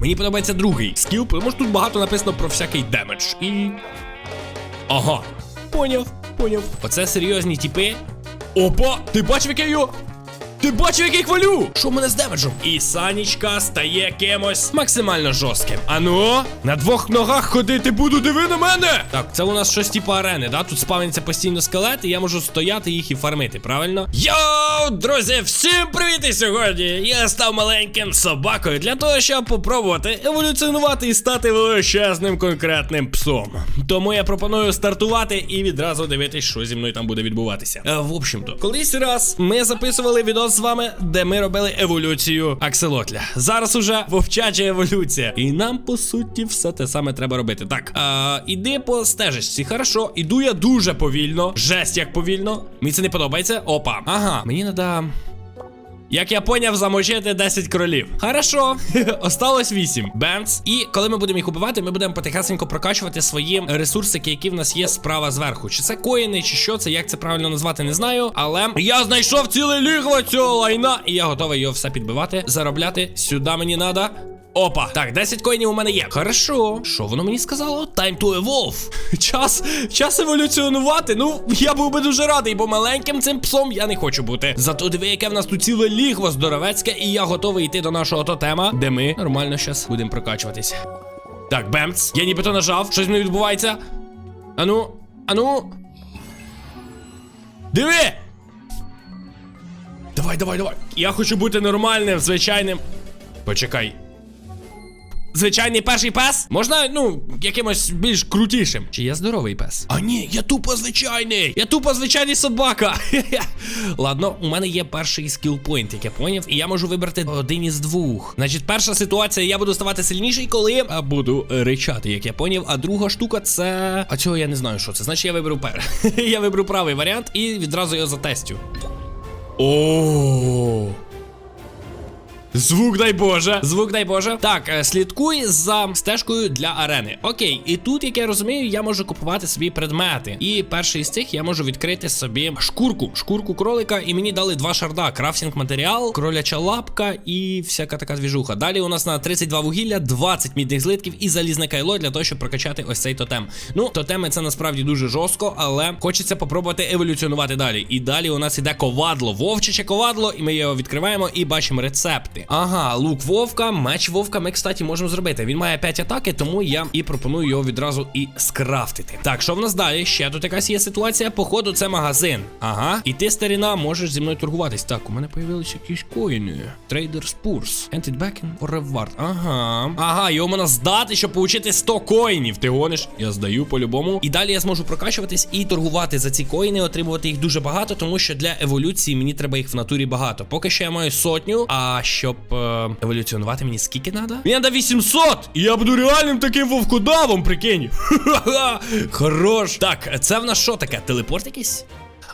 Мені подобається другий скіл, тому що тут багато написано про всякий демедж. І. Ага. Поняв, поняв. Оце серйозні тіпи. Опа! Ти бачив, як я його. Ти бачив, як я? Що в мене з демеджем? І Санічка стає кимось максимально жорстким. Ану, на двох ногах ходити буду, диви на мене! Так, це у нас щось типу арени, да? Тут спавняться постійно скелети, я можу стояти їх і фармити, правильно? Йоу, друзі, всім привіт! І сьогодні я став маленьким собакою для того, щоб попробувати еволюціонувати і стати величезним конкретним псом. Тому я пропоную стартувати і відразу дивитись, що зі мною там буде відбуватися. Е, в общем-то, колись раз ми записували відео з вами, де ми робили еволюцію акселотля. Зараз уже вовчача еволюція. І нам, по суті, все те саме треба робити. Так, е, іди по стежечці. Хорошо, іду я дуже повільно. Жесть, як повільно. Мені це не подобається. Опа. Ага, мені треба. Як я поняв, замочити 10 кролів. Хорошо, осталось 8. Бенц. І коли ми будемо їх убивати, ми будемо потихесенько прокачувати свої ресурсики, які в нас є справа зверху. Чи це коїни, чи що це, як це правильно назвати, не знаю. Але я знайшов ціле лігво цього лайна, і я готовий його все підбивати, заробляти. Сюди мені треба. Опа, так, 10 коїнів у мене є. Хорошо. Що воно мені сказало? Time to evolve. Час, час еволюціонувати. Ну, я був би дуже радий, бо маленьким цим псом я не хочу бути. Зато диви, яке в нас тут ціле лігво здоровецьке, і я готовий йти до нашого тотема, де ми нормально зараз будемо прокачуватись. Так, бемц. Я нібито нажав. Щось не відбувається. Ану, ану. Диви! Давай, давай, давай. Я хочу бути нормальним, звичайним. Почекай. Звичайний перший пес? Можна, ну, якимось більш крутішим. Чи я здоровий пес? А ні, я тупо звичайний. Я тупо звичайний собака. Ладно, у мене є перший скілпойнт, як я поняв, і я можу вибрати один із двох. Значить, перша ситуація, я буду ставати сильніший, коли буду ричати, як я поняв. А друга штука це. А цього я не знаю, що це. Значить, я виберу пер. я виберу правий варіант і відразу його затестю. О. Звук дай Боже. Звук дай Боже. Так, е, слідкуй за стежкою для арени. Окей, і тут, як я розумію, я можу купувати собі предмети. І перший з цих я можу відкрити собі шкурку. Шкурку кролика, і мені дали два шарда: крафтинг матеріал, кроляча лапка і всяка така двіжуха. Далі у нас на 32 вугілля, 20 мідних злитків і залізне кайло для того, щоб прокачати ось цей тотем. Ну, тотеми це насправді дуже жорстко, але хочеться попробувати еволюціонувати далі. І далі у нас іде ковадло, вовчаче ковадло, і ми його відкриваємо і бачимо рецепти. Ага, лук вовка, меч вовка ми, кстати, можемо зробити. Він має 5 атаки, тому я і пропоную його відразу і скрафтити. Так, що в нас далі? Ще тут якась є ситуація. Походу, це магазин. Ага. І ти, старіна, можеш зі мною торгуватись. Так, у мене появилися якісь коїни. Back in for reward. Ага. Ага, його можна здати, щоб отримати 100 коїнів. Ти гониш? Я здаю по-любому. І далі я зможу прокачуватись і торгувати за ці коїни, отримувати їх дуже багато, тому що для еволюції мені треба їх в натурі багато. Поки що я маю сотню, а щоб е, еволюціонувати мені скільки треба? Мені треба 800! І я буду реальним таким вовкодавом, прикинь. Ха-ха-ха. Хорош. Так, це в нас що таке? Телепорт якийсь?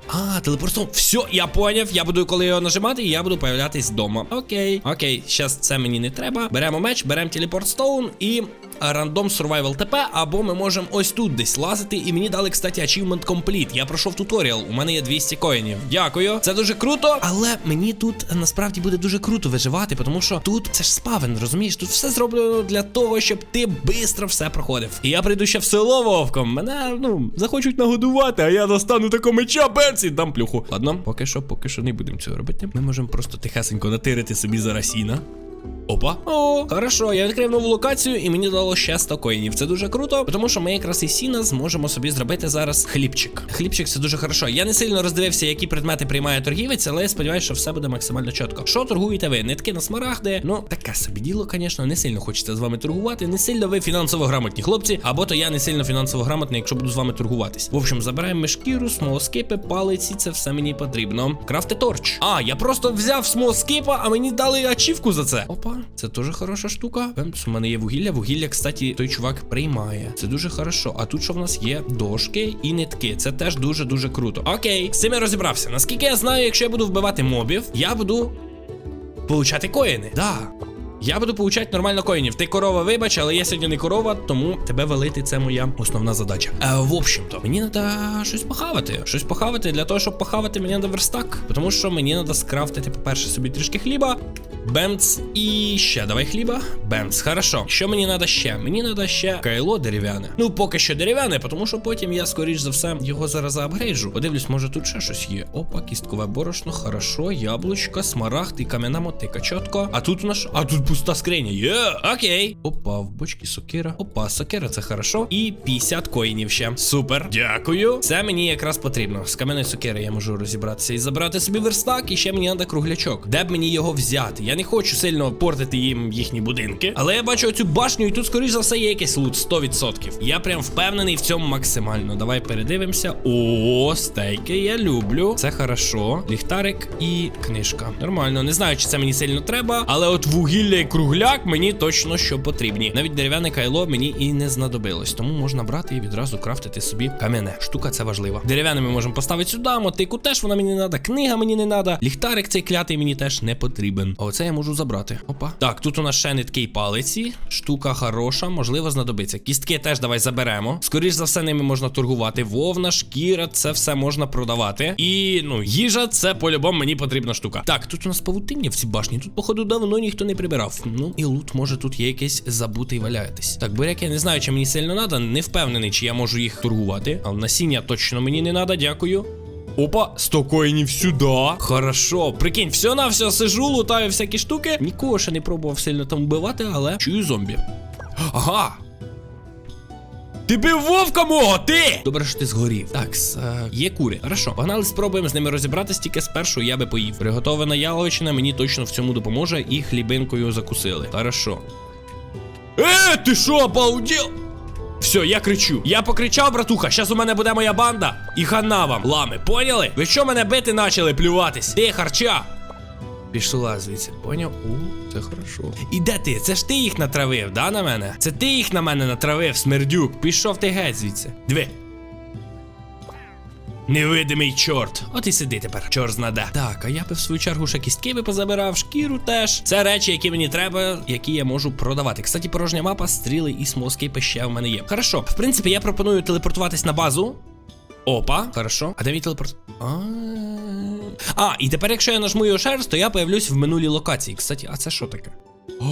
А, телепортом. Все, я поняв. Я буду, коли його нажимати, я буду появлятись вдома. Окей. Окей, зараз це мені не треба. Беремо меч, беремо телепорт стоун і рандом survival ТП, або ми можемо ось тут десь лазити. І мені дали, кстати, achievement complete. Я пройшов туторіал. У мене є 200 коїнів. Дякую. Це дуже круто. Але мені тут насправді буде дуже круто виживати, тому що тут це ж спавен, розумієш? Тут все зроблено для того, щоб ти швидко все проходив. І я прийду ще в село вовком. Мене, ну, захочуть нагодувати, а я достану такого меча, бенці, дам плюху. Ладно, поки що, поки що не будемо цього робити. Ми можемо просто тихесенько натирити собі зарасіна. Опа. О, хорошо, я відкрив нову локацію і мені дало ще 100 коїнів. Це дуже круто, тому що ми якраз із сіна зможемо собі зробити зараз хлібчик. Хлібчик це дуже хорошо. Я не сильно роздивився, які предмети приймає торгівець, але я сподіваюся, що все буде максимально чітко. Що торгуєте ви? Нитки на смарагди? Ну, таке собі діло, звісно, не сильно хочеться з вами торгувати. Не сильно ви фінансово грамотні хлопці, або то я не сильно фінансово грамотний, якщо буду з вами торгуватись. В общем, забираємо шкіру, смолоскипи, палиці, це все мені потрібно. Крафти торч. А, я просто взяв смолоскипа, а мені дали ачівку за це. Опа, це теж хороша штука. У мене є вугілля. Вугілля, кстати, той чувак приймає. Це дуже хорошо. А тут що в нас є? Дошки і нитки. Це теж дуже-дуже круто. Окей, з цим я розібрався. Наскільки я знаю, якщо я буду вбивати мобів, я буду получати коїни. Да. Я буду получати нормально коїнів. Ти корова, вибач, але я сьогодні не корова, тому тебе валити це моя основна задача. Е, в общем-то, мені треба щось похавати. Щось похавати. Для того, щоб похавати, мені треба верстак. Тому що мені треба скрафтити, по-перше, собі трішки хліба. Бемц і ще давай хліба. Бемц, хорошо. Що мені треба ще? Мені треба ще кайло дерев'яне. Ну, поки що дерев'яне, тому що потім я, скоріш за все, його зараз заапгрейджу. Подивлюсь, може тут ще щось є. Опа, кісткове борошно, хорошо, яблучко, смарагд і кам'яна мотика. Чітко. А тут у нас. А тут пуста скриня. Є, окей. Опа, в бочці сокира. Опа, сокира, це хорошо. І 50 коїнів ще. Супер. Дякую. Це мені якраз потрібно. З кам'яної сокири я можу розібратися і забрати собі верстак, і ще мені треба круглячок. Де б мені його взяти? Я не хочу сильно портити їм їхні будинки. Але я бачу оцю башню, і тут, скоріш за все, є якийсь лут 100%. Я прям впевнений в цьому максимально. Давай передивимося. О, стейки, я люблю. Це хорошо. Ліхтарик і книжка. Нормально. Не знаю, чи це мені сильно треба, але от вугілля і кругляк мені точно що потрібні. Навіть дерев'яне кайло мені і не знадобилось. Тому можна брати і відразу крафтити собі кам'яне. Штука це важлива. Дерев'яне ми можемо поставити сюди, мотику теж вона мені не треба, книга мені не треба. Ліхтарик цей клятий мені теж не потрібен. А оце я можу забрати. Опа. Так, тут у нас ще ниткий палиці. Штука хороша, можливо, знадобиться. Кістки теж давай заберемо. Скоріш за все, ними можна торгувати. Вовна, шкіра, це все можна продавати. І ну, їжа, це по-любому мені потрібна штука. Так, тут у нас павутиння в цій башні. Тут, походу, давно ніхто не прибирав. Ну і лут, може, тут є якийсь забутий валяєтесь. Так, буряк я не знаю, чи мені сильно треба. Не впевнений, чи я можу їх торгувати. Але насіння точно мені не треба, дякую. Опа, 100 коїнів сюди. Хорошо. Прикинь, все на все сижу, лутаю всякі штуки. Нікого ще не пробував сильно там вбивати, але чую зомбі. Ага. Ти бив вовка мого, ти! Добре, що ти згорів. Так, с, е, є кури. Хорошо. Погнали, спробуємо з ними розібратись, тільки спершу я би поїв. Приготована яловичина мені точно в цьому допоможе і хлібинкою закусили. Хорошо. Е, ти що, обалдел? Все, я кричу. Я покричав, братуха. Щас у мене буде моя банда. І хана вам, лами, поняли? Ви що мене бити почали плюватись? Ти харча. Пішла звідси, поняв? У, це хорошо. І де ти? Це ж ти їх натравив, да, на мене? Це ти їх на мене натравив, смердюк. Пішов ти геть звідси. Диви. Невидимий чорт. От і сиди тепер, чорт знаде. Так, а я би в свою чергу ще кістки би позабирав, шкіру теж. Це речі, які мені треба, які я можу продавати. Кстати, порожня мапа, стріли і смоскипи ще в мене є. Хорошо, в принципі, я пропоную телепортуватись на базу. Опа, хорошо. А де мій телепорт? А, і тепер, якщо я нажму його шерсть, то я появлюсь в минулій локації. Кстати, а це що таке? О,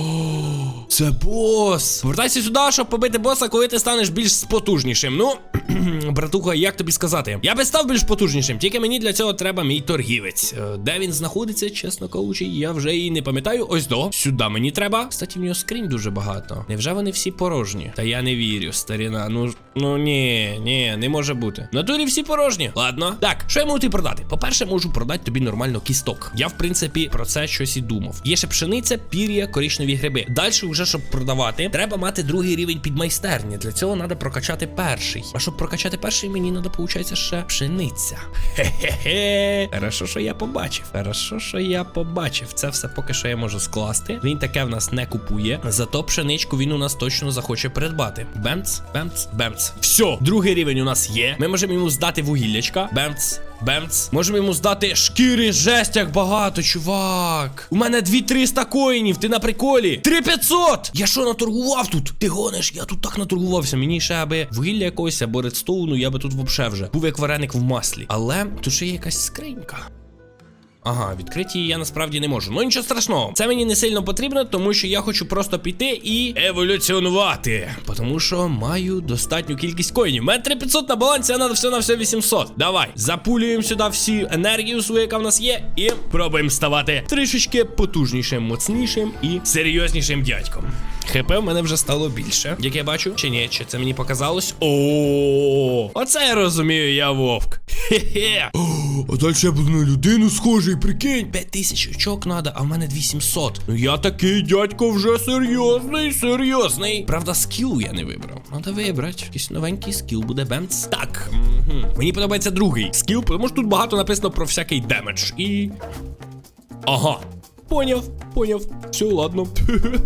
це бос! Повертайся сюди, щоб побити боса, коли ти станеш більш спотужнішим. Ну, братуха, як тобі сказати? Я би став більш потужнішим, тільки мені для цього треба мій торгівець. Е, Де він знаходиться, чесно кажучи, я вже і не пам'ятаю. Ось до. Сюди мені треба. Кстати, в нього скрінь дуже багато. Невже вони всі порожні? Та я не вірю, старіна. Ну, ну ні, ні, не може бути. В натурі всі порожні. Ладно. Так, що я можу тобі продати? По-перше, можу продати тобі нормально кісток. Я, в принципі, про це щось і думав. Є ще пшениця, пір'я, коричневі гриби. Далі, вже щоб продавати, треба мати другий рівень підмайстерні. Для цього треба прокачати перший. А щоб прокачати перший, мені треба, виходить, ще пшениця. Хе-хе-хе. Хорошо, що я побачив. Хорошо, що я побачив. Це все поки що я можу скласти. Він таке в нас не купує. Зато пшеничку він у нас точно захоче придбати. Бемц, бемц, бемц. Все, другий рівень у нас є. Ми можемо йому здати вугіллячка. Бемц. Бемц. Можемо йому здати шкіри, жесть, як багато, чувак. У мене 2300 коїнів, ти на приколі. 3500! Я що наторгував тут? Ти гониш, я тут так наторгувався. Мені ще аби вугілля якогось або редстоуну, я би тут вообще вже був як вареник в маслі. Але тут ще є якась скринька. Ага, відкриті я насправді не можу. Ну нічого страшного. Це мені не сильно потрібно, тому що я хочу просто піти і еволюціонувати. Тому що маю достатню кількість коїнів. У мене 3500 на балансі, а треба все на все 800. Давай, запулюємо сюди всі енергію свою, яка в нас є, і пробуємо ставати трішечки потужнішим, моцнішим і серйознішим дядьком. ХП в мене вже стало більше, як я бачу, чи ні, чи це мені показалось. О, оце я розумію, я вовк. Хе-хе. А далі я буду на людину схожий, прикинь. 5000 очок надо, а в мене 2700. Ну я такий дядько вже серйозний, серйозний. Правда, скіл я не вибрав. Надо вибрати. Якийсь новенький скіл буде бемц. Так. Угу. Мені подобається другий скіл, тому що тут багато написано про всякий демедж. І. Ага. Поняв, поняв. Все, ладно.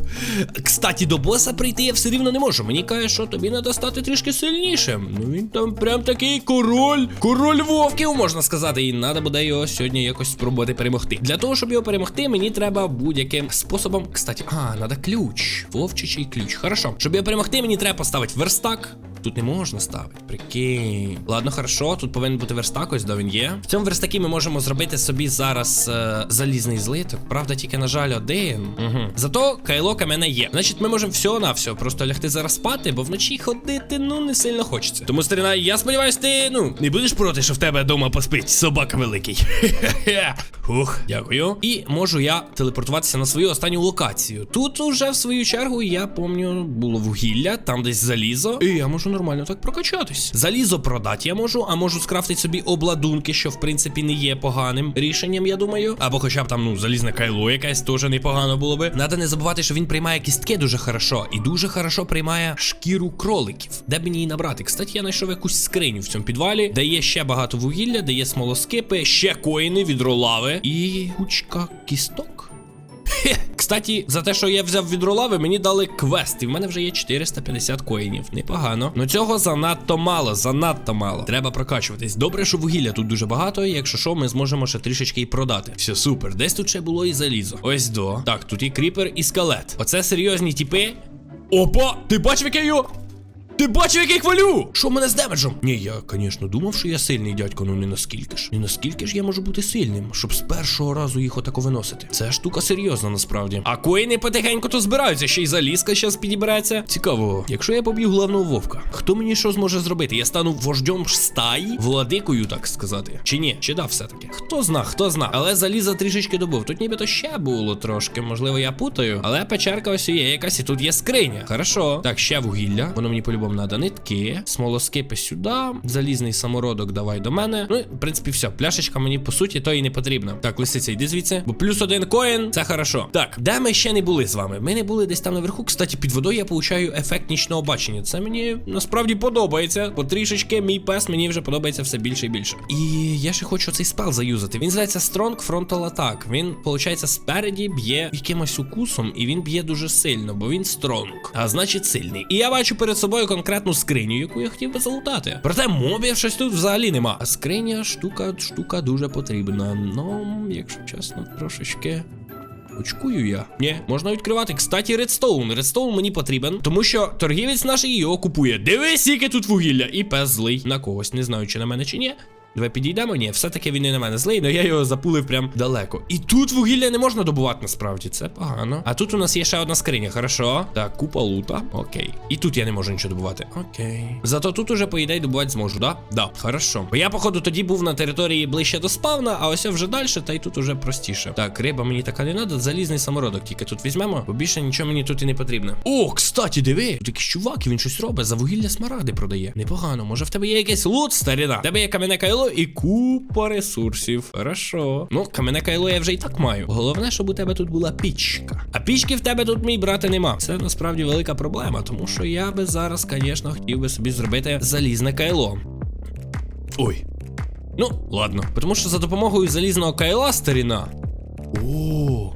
Кстати, до боса прийти я все рівно не можу. Мені каже, що тобі треба стати трішки сильнішим. Ну він там прям такий король. Король вовків, можна сказати. І треба буде його сьогодні якось спробувати перемогти. Для того, щоб його перемогти, мені треба будь-яким способом. Кстати, а, треба ключ. Вовчичий ключ. Хорошо. Щоб його перемогти, мені треба поставити верстак. Тут не можна ставити, прикинь. Ладно, хорошо, тут повинен бути верстак, ось де він є. В цьому верстакі ми можемо зробити собі зараз е, залізний злиток. Правда, тільки, на жаль, один. Угу. Зато кайло мене є. Значить, ми можемо все на все просто лягти зараз спати, бо вночі ходити ну не сильно хочеться. Тому старина, я сподіваюся, ти ну не будеш проти, що в тебе вдома поспить собака великий. Ух, дякую. І можу я телепортуватися на свою останню локацію. Тут уже в свою чергу, я пам'ятаю, було вугілля, там десь залізо. І я можу нормально так прокачатись. Залізо продати я можу, а можу скрафтити собі обладунки, що в принципі не є поганим рішенням, я думаю. Або хоча б там, ну, залізне кайло якесь теж непогано було би. Надо не забувати, що він приймає кістки дуже хорошо. І дуже хорошо приймає шкіру кроликів. Де б мені її набрати? Кстати, я знайшов якусь скриню в цьому підвалі, де є ще багато вугілля, де є смолоскипи, ще коїни, відро лави і кучка кісток. Хе. Кстати, за те, що я взяв від рулави, мені дали квест, і в мене вже є 450 коїнів. Непогано. Ну цього занадто мало, занадто мало. Треба прокачуватись. Добре, що вугілля тут дуже багато, і якщо що, ми зможемо ще трішечки і продати. Все супер. Десь тут ще було і залізо. Ось до. Так, тут і кріпер, і скелет. Оце серйозні тіпи. Опа! Ти бачив, яке його. Ти бачив, як я хвалю? Що в мене з демеджем? Ні, я, звісно, думав, що я сильний дядько, ну не наскільки ж. Не наскільки ж я можу бути сильним, щоб з першого разу їх отако виносити. Це штука серйозна насправді. А коїни потихеньку то збираються, ще й залізка щас підібереться. Цікаво, якщо я поб'ю головного вовка, хто мені що зможе зробити? Я стану вождем стаї, владикою, так сказати. Чи ні? Чи да, все-таки? Хто зна, хто зна. Але заліза трішечки добув. Тут нібито ще було трошки. Можливо, я путаю. Але печерка ось є якась, і тут є скриня. Хорошо. Так, ще вугілля. Воно мені по-любому надо. Нитки, смолоскипи сюди, залізний самородок давай до мене. Ну, в принципі, все. Пляшечка мені по суті то і не потрібна. Так, лисиця, йди звідси. Бо плюс один коін, це хорошо. Так, де ми ще не були з вами? Ми не були десь там наверху. Кстати, під водою я получаю ефект нічного бачення. Це мені насправді подобається. Потрішечки мій пес мені вже подобається все більше і більше. І я ще хочу цей спел заюзати. Він зветься Strong Frontal Attack. Він, виходить, спереді б'є якимось укусом, і він б'є дуже сильно, бо він стронг, а значить сильний. І я бачу перед собою конкретну скриню, яку я хотів би залутати. Проте мобів щось тут взагалі нема. А скриня штука, штука дуже потрібна. Ну, якщо чесно, трошечки. Очкую я. Ні, можна відкривати. Кстати, редстоун. Редстоун мені потрібен, тому що торгівець наш його купує. Дивись, яке тут вугілля. І пес злий на когось. Не знаю, чи на мене, чи ні. Давай підійдемо. Ні, все-таки він не на мене злий, але я його запулив прям далеко. І тут вугілля не можна добувати насправді. Це погано. А тут у нас є ще одна скриня, хорошо. Так, купа лута. Окей. І тут я не можу нічого добувати. Окей. Зато тут уже, по ідеї, добувати зможу, да? Да, хорошо. Бо я, походу, тоді був на території ближче до спавна, а ось вже далі, та й тут уже простіше. Так, риба мені така не треба, залізний самородок тільки тут візьмемо, бо більше нічого мені тут і не потрібно. О, кстати, диви, тут якийсь чувак, він щось робить, за вугілля смарагди продає. Непогано, може в тебе є якийсь лут, старина. В тебе є кам'яне кайло і купа ресурсів. Хорошо. Ну, камене кайло я вже і так маю. Головне, щоб у тебе тут була пічка. А пічки в тебе тут, мій брате, нема. Це насправді велика проблема, тому що я би зараз, звісно, хотів би собі зробити залізне кайло. Ой. Ну, ладно. Тому що за допомогою залізного кайла старіна.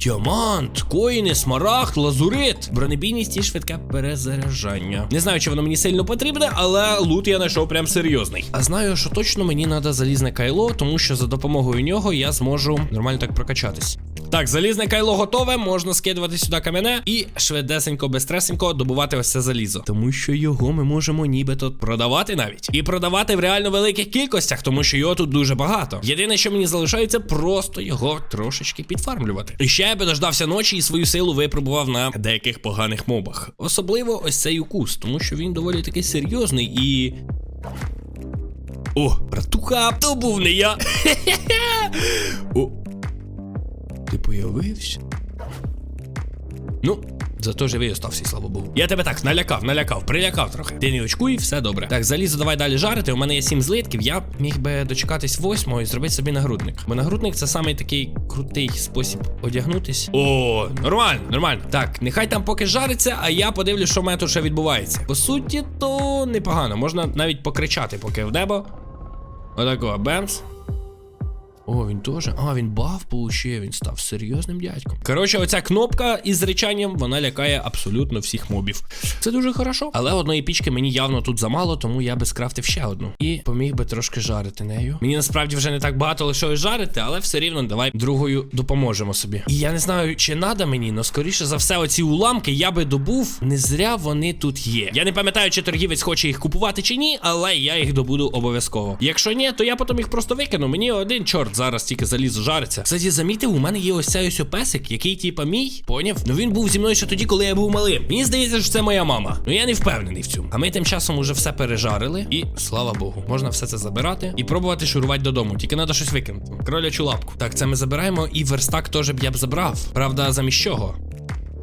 Діамант, коїни, смарагд, лазурит, бронебійність і швидке перезаряджання. Не знаю, чи воно мені сильно потрібне, але лут я знайшов прям серйозний. А знаю, що точно мені треба залізне кайло, тому що за допомогою нього я зможу нормально так прокачатись. Так, залізне кайло готове, можна скидувати сюди камене і швидесенько, безстресенько добувати ось це залізо. Тому що його ми можемо нібито продавати навіть. І продавати в реально великих кількостях, тому що його тут дуже багато. Єдине, що мені залишається, просто його трошечки підфармлювати. І ще я би дождався ночі і свою силу випробував на деяких поганих мобах. Особливо ось цей укус, тому що він доволі такий серйозний і. О, братуха, то був не я. О, ти появився? Ну, зато живий остався, слава Богу. Я тебе так налякав, налякав, прилякав трохи. Ти не очкуй, все добре. Так, залізо, давай далі жарити. У мене є сім злитків. Я міг би дочекатись восьмого і зробити собі нагрудник. Бо нагрудник це самий такий крутий спосіб одягнутись. О, нормально, нормально. Так, нехай там поки жариться, а я подивлюсь, що в мене тут ще відбувається. По суті, то непогано. Можна навіть покричати, поки в небо. Отако, бемс. О, він теж. А, він баф получив, він став серйозним дядьком. Коротше, оця кнопка із речанням, вона лякає абсолютно всіх мобів. Це дуже хорошо. Але одної пічки мені явно тут замало, тому я би скрафтив ще одну. І поміг би трошки жарити нею. Мені насправді вже не так багато лишилось жарити, але все рівно давай другою допоможемо собі. І я не знаю, чи надо мені, але скоріше за все, оці уламки я би добув. Не зря вони тут є. Я не пам'ятаю, чи торгівець хоче їх купувати чи ні, але я їх добуду обов'язково. Якщо ні, то я потім їх просто викину. Мені один чорт зараз тільки залізо жариться. Кстати, замітив, у мене є ось цей ось песик, який типа мій. Поняв? Ну він був зі мною ще тоді, коли я був малим. Мені здається, що це моя мама. Ну я не впевнений в цьому. А ми тим часом уже все пережарили. І слава Богу, можна все це забирати і пробувати шурувати додому. Тільки треба щось викинути. Кролячу лапку. Так, це ми забираємо, і верстак теж б я б забрав. Правда, замість чого?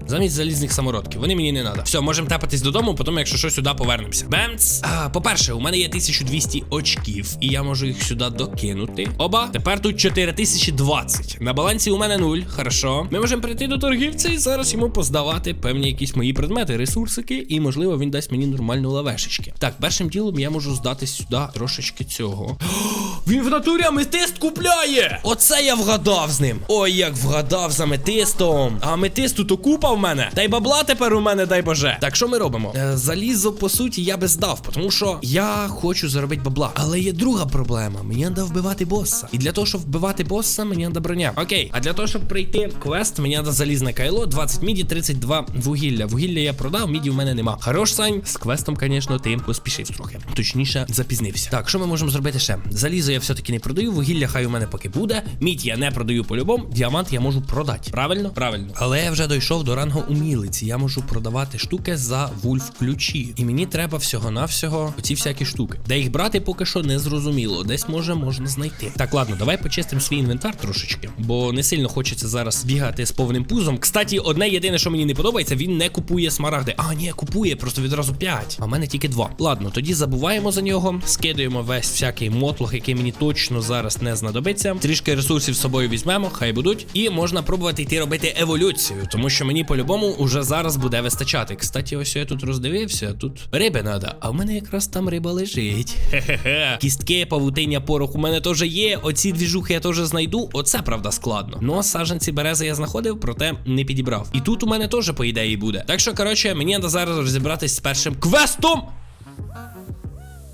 Замість залізних самородків. Вони мені не треба. Все, можемо тепатись додому, потім, якщо що, сюди повернемося. Бемц. По-перше, у мене є 1200 очків, і я можу їх сюди докинути. Оба. Тепер тут 4020. На балансі у мене 0. Хорошо. Ми можемо прийти до торгівця і зараз йому поздавати певні якісь мої предмети, ресурсики, і, можливо, він дасть мені нормальну лавешечки. Так, першим ділом я можу здати сюди трошечки цього. Він в натурі аметист купляє! Оце я вгадав з ним. Ой, як вгадав з аметистом. А аметисту то купа в мене. Та й бабла тепер у мене, дай боже. Так, що ми робимо? Е, залізо, по суті, я би здав, тому що я хочу заробити бабла. Але є друга проблема. Мені треба вбивати боса. І для того, щоб вбивати боса, мені треба броня. Окей, а для того, щоб пройти квест, мені треба залізне кайло, 20 міді, 32 вугілля. Вугілля я продав, міді в мене нема. Хорош, Сань, з квестом, звісно, ти поспішив трохи. Точніше, запізнився. Так, що ми можемо зробити ще? Залізо я все-таки не продаю, вугілля хай у мене поки буде. Мідь я не продаю по-любому, діамант я можу продати. Правильно? Правильно. Але я вже дійшов до рангу умілиці. Я можу продавати штуки за вульф ключі. І мені треба всього-навсього оці всякі штуки. Де їх брати, поки що не зрозуміло. Десь може можна знайти. Так, ладно, давай почистимо свій інвентар трошечки, бо не сильно хочеться зараз бігати з повним пузом. Кстати, одне єдине, що мені не подобається, він не купує смарагди. А, ні, купує, просто відразу 5. А в мене тільки 2. Ладно, тоді забуваємо за нього, скидуємо весь всякий мотлох, який мені точно зараз не знадобиться. Трішки ресурсів з собою візьмемо, хай будуть. І можна пробувати йти робити еволюцію, тому що мені по-любому уже зараз буде вистачати. Кстати, ось я тут роздивився, тут риби треба, а в мене якраз там риба лежить. Хе-хе-хе. Кістки, павутиння, порох у мене теж є. Оці двіжухи я теж знайду. Оце правда складно. Ну, а саджанці берези я знаходив, проте не підібрав. І тут у мене теж, по ідеї, буде. Так що, коротше, мені треба зараз розібратись з першим квестом.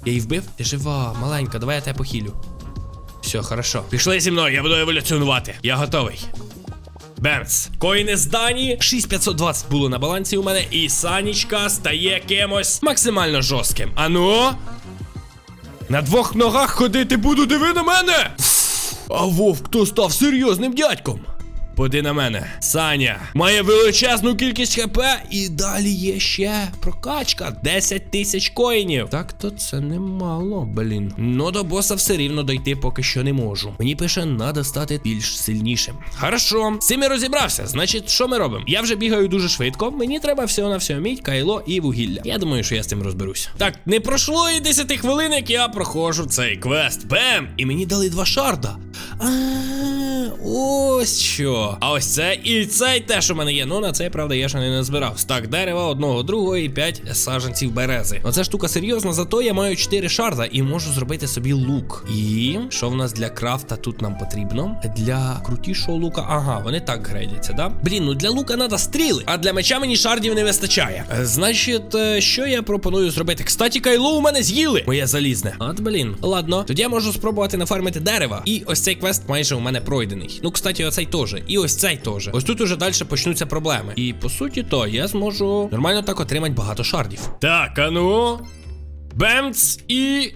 Я її вбив? Ти жива, маленька, давай я тебе похилю. Все, хорошо. Пішли зі мною, я буду еволюціонувати. Я готовий. Бемц. Коїни здані. 6520 було на балансі у мене, і Санічка стає кимось максимально жорстким. Ану. На двох ногах ходити буду, диви на мене. А вовк то став серйозним дядьком. Поди на мене. Саня має величезну кількість хп, і далі є ще прокачка 10 тисяч коїнів. Так то це немало, блін. Ну до боса все рівно дойти поки що не можу. Мені пише, надо стати більш сильнішим. Хорошо, з цим я розібрався. Значить, що ми робимо? Я вже бігаю дуже швидко. Мені треба всього на всього мідь, кайло і вугілля. Я думаю, що я з цим розберусь. Так, не пройшло і 10 хвилин, як я проходжу цей квест. Бем! І мені дали два шарда. А, ось що. А ось це і цей теж у мене є. Ну на цей, правда, я ще не назбирав. Так, дерева, одного, другого і п'ять саджанців берези. Оця штука серйозна, зато я маю 4 шарда і можу зробити собі лук. І що в нас для крафта тут нам потрібно? Для крутішого лука. Ага, вони так грейдяться, да? Блін, ну для лука треба стріли, а для меча мені шардів не вистачає. Е, Значить, е, що я пропоную зробити? Кстати, кайло у мене з'їли. Моє залізне. От, блін. Ладно, тоді я можу спробувати нафармити дерева. І ось цей квест майже у мене пройдений. Ну, кстати, оцей теж. І ось цей теж. Ось тут уже далі почнуться проблеми. І по суті, то я зможу нормально так отримати багато шардів. Так, а ну. Бемц і.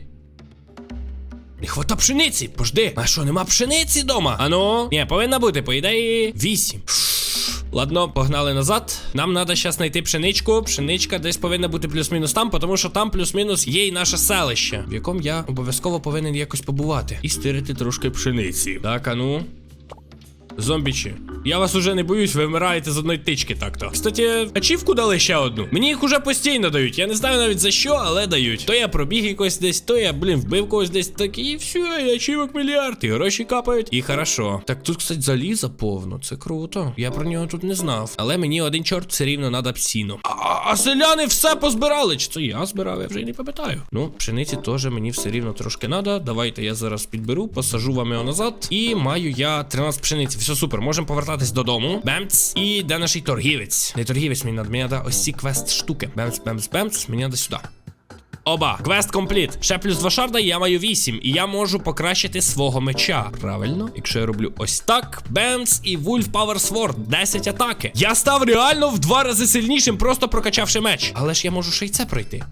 Не хвата пшениці, пожди. А що, нема пшениці дома? Ану? Ні, повинна бути, по ідеї, вісім. Ладно, погнали назад. Нам треба зараз знайти пшеничку. Пшеничка десь повинна бути плюс-мінус там, тому що там плюс-мінус є і наше селище, в якому я обов'язково повинен якось побувати і стирити трошки пшениці. Так, а ну. Зомбічі. Я вас уже не боюсь, ви вмираєте з одної тички так-то. Кстати, ачівку дали ще одну. Мені їх уже постійно дають. Я не знаю навіть за що, але дають. То я пробіг якось десь, то я, блін, вбив когось десь так і все, і ачівок мільярд, і гроші капають. І хорошо. Так тут, кстати, заліза повно. Це круто. Я про нього тут не знав. Але мені один чорт все рівно надо псіну. А, селяни все позбирали. Чи це я збирав? Я вже й не пам'ятаю. Ну, пшениці теж мені все рівно трошки надо. Давайте я зараз підберу, посажу вам його назад. І маю я 13 пшениці. Все супер, можемо повертатись додому. Бемц. І де наш торгівець? Не торгівець мені надо, мені надо ось ці квест штуки. Бемц, бемц, бемц, мені надо сюди. Оба, квест компліт. Ще плюс 2 шарда, я маю 8. І я можу покращити свого меча. Правильно? Якщо я роблю ось так, бемс і Вульф Power Sword, 10 атаки. Я став реально в два рази сильнішим, просто прокачавши меч. Але ж я можу ще й це пройти.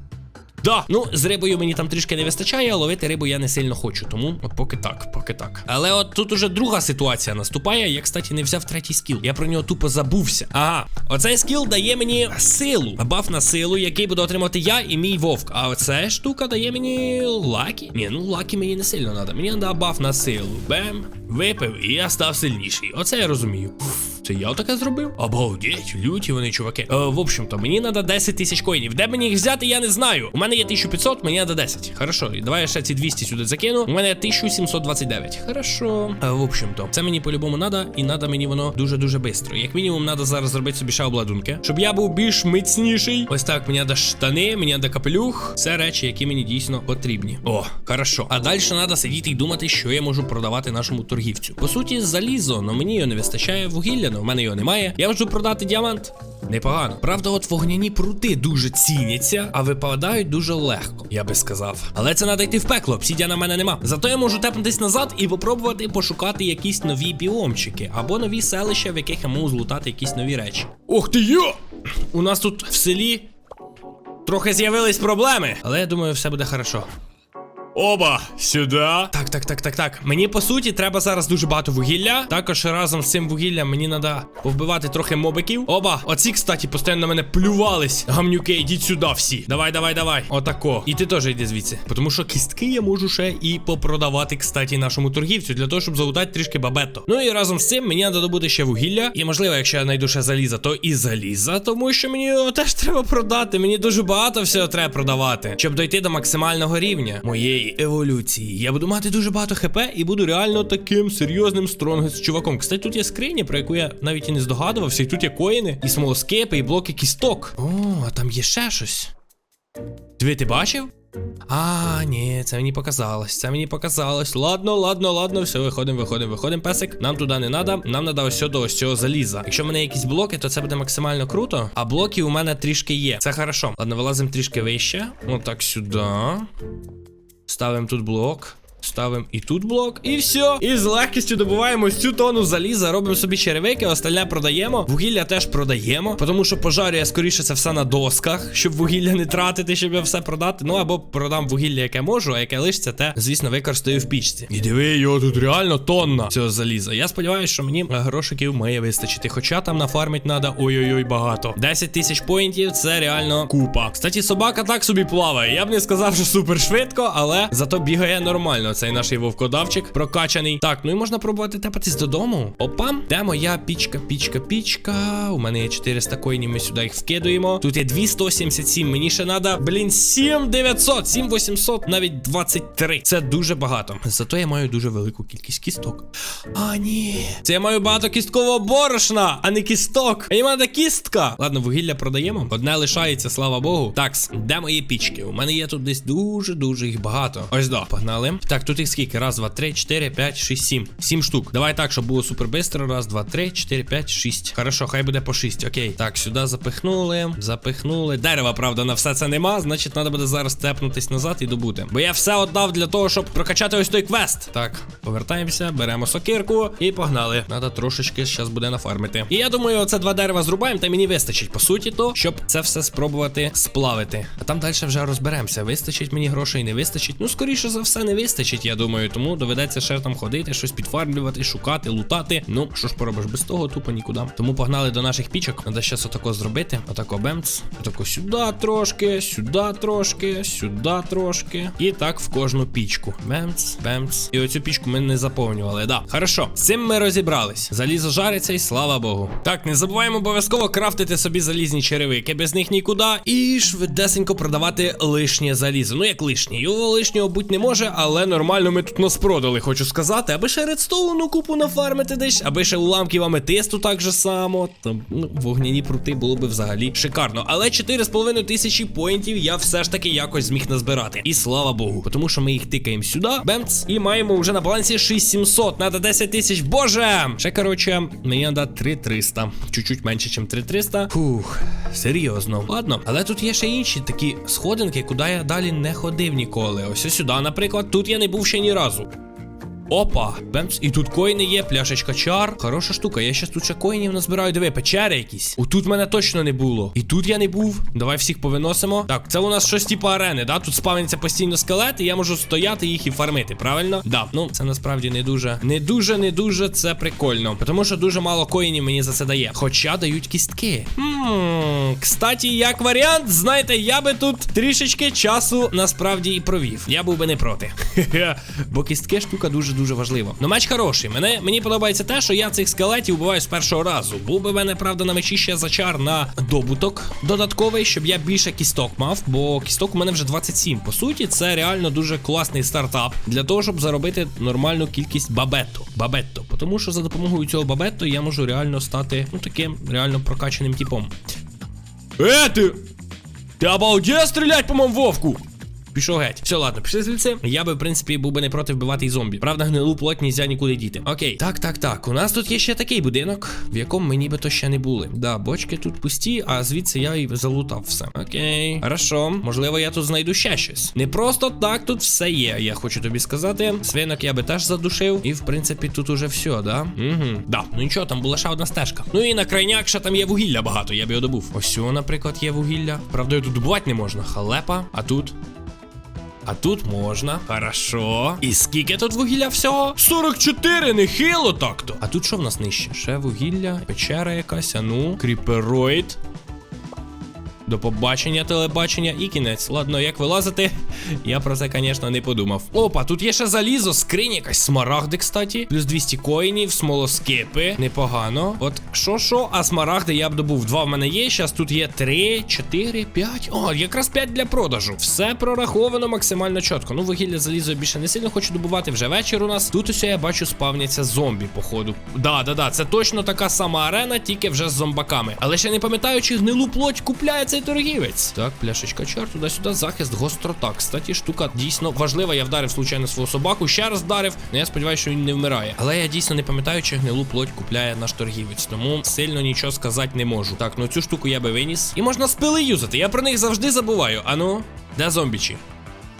Да, ну з рибою мені там трішки не вистачає, а ловити рибу я не сильно хочу. Тому от поки так, поки так. Але от тут уже друга ситуація наступає. Я, кстати, не взяв третій скіл. Я про нього тупо забувся. Ага, оцей скіл дає мені силу. Баф на силу, який буду отримати я і мій вовк. А оця штука дає мені лакі. Ні, ну лакі мені не сильно треба. Мені треба баф на силу. Бем, випив, і я став сильніший. Оце я розумію. Це я таке зробив? Обалдеть, люті вони, чуваки. Е, в общем-то, мені треба 10 тисяч коїнів. Де мені їх взяти, я не знаю. У мене є 1500, мені треба 10. Хорошо, і давай я ще ці 200 сюди закину. У мене 1729. Хорошо. Е, в общем-то, це мені по-любому треба, і треба мені воно дуже-дуже швидко. Як мінімум, треба зараз зробити собі ще обладунки, щоб я був більш міцніший. Ось так, мені треба штани, мені треба капелюх. Це речі, які мені дійсно потрібні. О, хорошо. А далі треба сидіти і думати, що я можу продавати нашому торгівцю. По суті, залізо, але мені його не вистачає вугілля, але в мене його немає. Я можу продати діамант. Непогано. Правда, от вогняні прути дуже ціняться, а випадають дуже легко, я би сказав. Але це треба йти в пекло, обсідя на мене нема. Зато я можу тепнутись назад і попробувати пошукати якісь нові біомчики або нові селища, в яких я можу злутати якісь нові речі. Ох ти йо! У нас тут в селі трохи з'явились проблеми, але я думаю, все буде хорошо. Оба сюди. Так, так, так, так, так. Мені по суті треба зараз дуже багато вугілля. Також разом з цим вугіллям мені треба повбивати трохи мобиків. Оба, оці, кстати, постійно на мене плювались. Гамнюки, ідіть сюди всі. Давай, давай, давай. Отако. І ти теж йди звідси. Тому що кістки я можу ще і попродавати, кстати, нашому торгівцю, для того, щоб залутати трішки бабетто. Ну і разом з цим мені треба добути ще вугілля. І можливо, якщо я знайду ще заліза, то і заліза, тому що мені його теж треба продати. Мені дуже багато всього треба продавати, щоб дойти до максимального рівня моєї еволюції. Я буду мати дуже багато хп і буду реально таким серйозним стронгест чуваком. Кстати, тут є скриня, про яку я навіть і не здогадувався. І тут є коїни, і смолоскипи, і блоки кісток. О, а там є ще щось. Диви, ти бачив? А, ні, це мені показалось. Це мені показалось. Ладно, ладно, ладно, все, виходимо, виходимо, виходимо, песик. Нам туди не треба. Нам треба ось до ось цього заліза. Якщо в мене якісь блоки, то це буде максимально круто. А блоки у мене трішки є. Це хорошо. Ладно, вилазимо трішки вище. Отак сюди. Ставимо тут блок. Ставимо і тут блок, і все. І з легкістю добуваємо цю тону заліза, робимо собі черевики, остальне продаємо. Вугілля теж продаємо, тому що пожарю я скоріше це все на досках, щоб вугілля не тратити, щоб я все продати. Ну або продам вугілля, яке можу, а яке лишиться, те, звісно, використаю в пічці. І диви, його тут реально тонна цього заліза. Я сподіваюся, що мені грошиків має вистачити. Хоча там нафармить треба ой-ой-ой багато. 10 тисяч поінтів це реально купа. Кстати, собака так собі плаває. Я б не сказав, що супер швидко, але зато бігає нормально. Цей наш вовкодавчик прокачаний. Так, ну і можна пробувати тепатись додому. Опа, де моя пічка, пічка, пічка. У мене є 400 коїнів, ми сюди їх вкидуємо. Тут є 277, мені ще треба, блін, 7900, 7800, навіть 23. Це дуже багато. Зато я маю дуже велику кількість кісток. А, ні. Це я маю багато кісткового борошна, а не кісток. А я маю кістка. Ладно, вугілля продаємо. Одне лишається, слава Богу. Такс, де мої пічки? У мене є тут десь дуже-дуже їх багато. Ось до, погнали. Тут їх скільки? Раз, два, три, чотири, п'ять, шість, сім. Сім штук. Давай так, щоб було супер бистро. Раз, два, три, чотири, п'ять, шість. Хорошо, хай буде по шість. Окей. Так, сюди запихнули. Запихнули. Дерева, правда, на все це нема. Значить, треба буде зараз тепнутись назад і добути. Бо я все віддав для того, щоб прокачати ось той квест. Так, повертаємося, беремо сокирку і погнали. Надо трошечки зараз буде нафармити. І я думаю, оце два дерева зрубаємо, та мені вистачить, по суті, то, щоб це все спробувати сплавити. А там далі вже розберемося. Вистачить мені грошей, не вистачить. Ну, скоріше за все, не вистачить. Вистачить, я думаю. Тому доведеться ще там ходити, щось підфармлювати, шукати, лутати. Ну, що ж поробиш, без того тупо нікуди. Тому погнали до наших пічок. Треба щас отако зробити. Отако бемц. Отако сюди трошки, сюди трошки, сюди трошки. І так в кожну пічку. Бемц, бемц. І оцю пічку ми не заповнювали. Да, хорошо. З цим ми розібрались. Залізо жариться і слава Богу. Так, не забуваємо обов'язково крафтити собі залізні черевики. Без них нікуди. І швидесенько продавати лишнє залізо. Ну як лишнє. Його лишнього бути не може, але нормально ми тут нас продали, хочу сказати. Аби ще редстоуну купу нафармити десь, аби ще уламків аметисту так же само. Там ну, вогняні прути було би взагалі шикарно. Але 4,5 тисячі поінтів я все ж таки якось зміг назбирати. І слава Богу, тому що ми їх тикаємо сюди, бемц, і маємо вже на балансі 6700. Надо 10 тисяч. Боже! Ще коротше, мені треба 3300. Чуть-чуть менше, ніж 3300. Фух, серйозно. Ладно, але тут є ще інші такі сходинки, куди я далі не ходив ніколи. Ось сюди, наприклад, тут я не був ще ні разу. Опа, бемс, і тут коїни є, пляшечка чар. Хороша штука. Я щас тут ще коїнів назбираю. Диви, печери якісь. Отут мене точно не було. І тут я не був. Давай всіх повиносимо. Так, це у нас щось типу арени, да? Тут спавняться постійно скелети, я можу стояти їх і фармити, правильно? Да, ну це насправді не дуже, не дуже, не дуже це прикольно. Тому що дуже мало коїнів мені за це дає. Хоча дають кістки. Хм, кстати, як варіант, знаєте, я би тут трішечки часу насправді і провів. Я був би не проти. Бо кістки штука дуже дуже важлива. Ну, меч хороший. Мене мені подобається те, що я цих скелетів убиваю з першого разу. Був би в мене, правда, на мечі ще зачар на добуток додатковий, щоб я більше кісток мав, бо кісток у мене вже 27. По суті, це реально дуже класний стартап для того, щоб заробити нормальну кількість бабетто. Бабетто. Тому що за допомогою цього бабетто я можу реально стати ну таким реально прокачаним типом. Е, ти! Ти обалдел стрілять по моєму вовку! Пішов геть. Все, ладно, пішли звідси. Я би, в принципі, був би не проти вбивати і зомбі. Правда, гнилу плоть нельзя нікуди діти. Окей. Так, так, так. У нас тут є ще такий будинок, в якому ми нібито ще не були. Да, бочки тут пусті, а звідси я і залутав все. Окей. Хорошо. Можливо, я тут знайду ще щось. Не просто так тут все є. Я хочу тобі сказати. Свинок я би теж задушив. І в принципі тут уже все, да? Угу. Да. Ну нічого, там була ще одна стежка. Ну і на крайняк ще там є вугілля багато, я б його добув. Ось, наприклад, є вугілля. Правда, його тут добувати не можна. Халепа, а тут. А тут можна. Хорошо. І скільки тут вугілля всього? 44, нехило так-то. А тут що в нас нижче? Ще вугілля, печера якась, а ну, кріпероїд. До побачення, телебачення і кінець. Ладно, як вилазити, я про це, звісно, не подумав. Опа, тут є ще залізо, скринь якась смарагди, кстати. Плюс 200 коїнів, смолоскипи. Непогано. От що, що, а смарагди я б добув. Два в мене є. Зараз тут є 3, 4, 5. О, якраз 5 для продажу. Все прораховано максимально чітко. Ну, вугілля залізо я більше не сильно хочу добувати. Вже вечір у нас. Тут усе я бачу спавняться зомбі, походу. Да, да, да. Це точно така сама арена, тільки вже з зомбаками. Але ще не пам'ятаю, чи гнилу плоть купляє цей торгівець. Так, пляшечка чар, туди-сюди, захист, гострота. Кстати, штука дійсно важлива. Я вдарив случайно свого собаку, ще раз вдарив. Ну я сподіваюся, що він не вмирає. Але я дійсно не пам'ятаю, чи гнилу плоть купляє наш торгівець. Тому сильно нічого сказати не можу. Так, ну цю штуку я би виніс. І можна спили юзати. Я про них завжди забуваю. Ану, де зомбічі?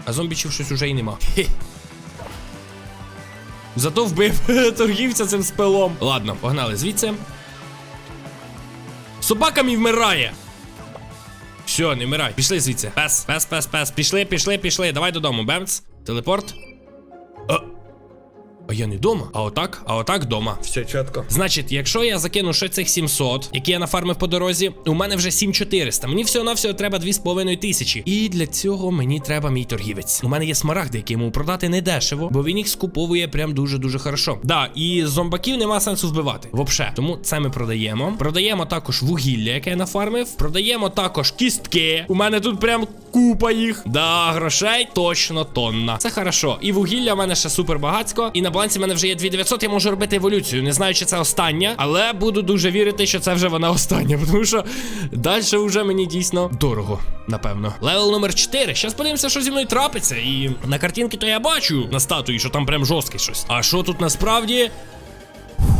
А зомбічів щось уже й нема. Хе. Зато вбив торгівця цим спилом. Ладно, погнали звідси. Собака мій вмирає. Все, не вмирай. Пішли звідси. Пес, пес, пес, пес. Пішли, пішли, пішли. Давай додому. Бемц. Телепорт. А, я не вдома. А отак, а отак вдома. Все чітко. Значить, якщо я закину ще цих 700, які я нафармив по дорозі, у мене вже 7400. Мені всього навсього треба 2,5 тисячі. І для цього мені треба мій торгівець. У мене є смарагди, які йому продати не дешево, бо він їх скуповує прям дуже-дуже хорошо. Да, і зомбаків нема сенсу вбивати. Вообще. Тому це ми продаємо. Продаємо також вугілля, яке я нафармив. Продаємо також кістки. У мене тут прям купа їх. Да, грошей точно тонна. Це хорошо. І вугілля в мене ще супер багацько. І на балансі в мене вже є 2900, я можу робити еволюцію. Не знаю, чи це остання, але буду дуже вірити, що це вже вона остання. Тому що далі вже мені дійсно дорого, напевно. Левел номер 4. Щас подивимося, що зі мною трапиться. І на картинки то я бачу на статуї, що там прям жорстке щось. А що тут насправді?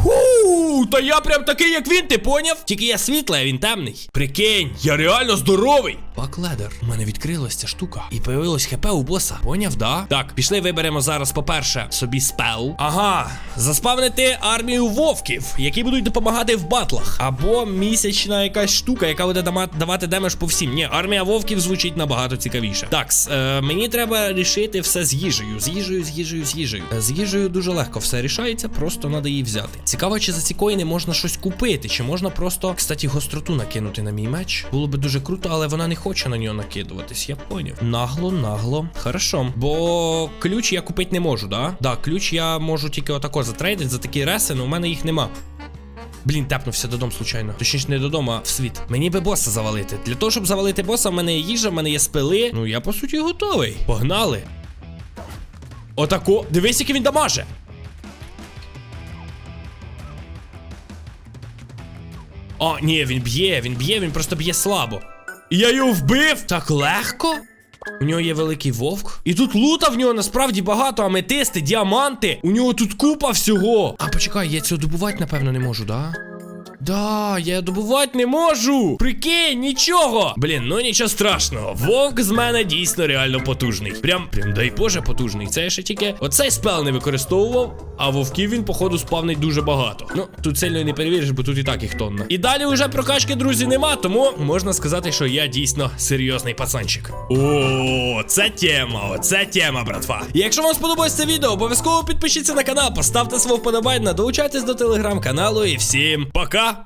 Фу, та я прям такий, як він, ти поняв? Тільки я світлий, а він темний. Прикинь, я реально здоровий. Бакледер. У мене відкрилась ця штука. І появилось хп у боса. Поняв, да? Так, пішли виберемо зараз, по-перше, собі спел. Ага, заспавнити армію вовків, які будуть допомагати в батлах. Або місячна якась штука, яка буде давати демедж по всім. Ні, армія вовків звучить набагато цікавіше. Так, е, мені треба рішити все з їжею. З їжею, з їжею, з їжею. Е, З їжею дуже легко все рішається, просто треба її взяти. Цікаво, чи за ці коїни можна щось купити, чи можна просто, кстати, гостроту накинути на мій меч. Було би дуже круто, але вона не хоче на нього накидуватись, я поняв. Нагло, нагло. Хорошо. Бо ключ я купити не можу, да? Да, ключ я можу тільки отако затрейдити за такі реси, але у мене їх нема. Блін, тепнувся додому случайно. Точніше, не додому, а в світ. Мені би боса завалити. Для того, щоб завалити боса, в мене є їжа, в мене є спили. Ну я по суті готовий. Погнали. Отако. Дивись, який він дамаже. О, ні, він б'є, він б'є, він просто б'є слабо. І я його вбив! Так легко? У нього є великий вовк. І тут лута в нього насправді багато, аметисти, діаманти. У нього тут купа всього. А почекай, я цього добувати, напевно, не можу, да? Да, я добувати не можу. Прикинь, нічого. Блін, ну нічого страшного. Вовк з мене дійсно реально потужний. Прям, прям дай Боже, потужний. Це я ще тільки оцей спел не використовував, а вовків він, походу, спавнить дуже багато. Ну, тут сильно не перевіриш, бо тут і так їх тонна. І далі вже прокачки, друзі, нема, тому можна сказати, що я дійсно серйозний пацанчик. О, це тема, оце тема, братва. Якщо вам сподобалось це відео, обов'язково підпишіться на канал, поставте свого вподобайна, долучайтесь до телеграм-каналу і всім пока!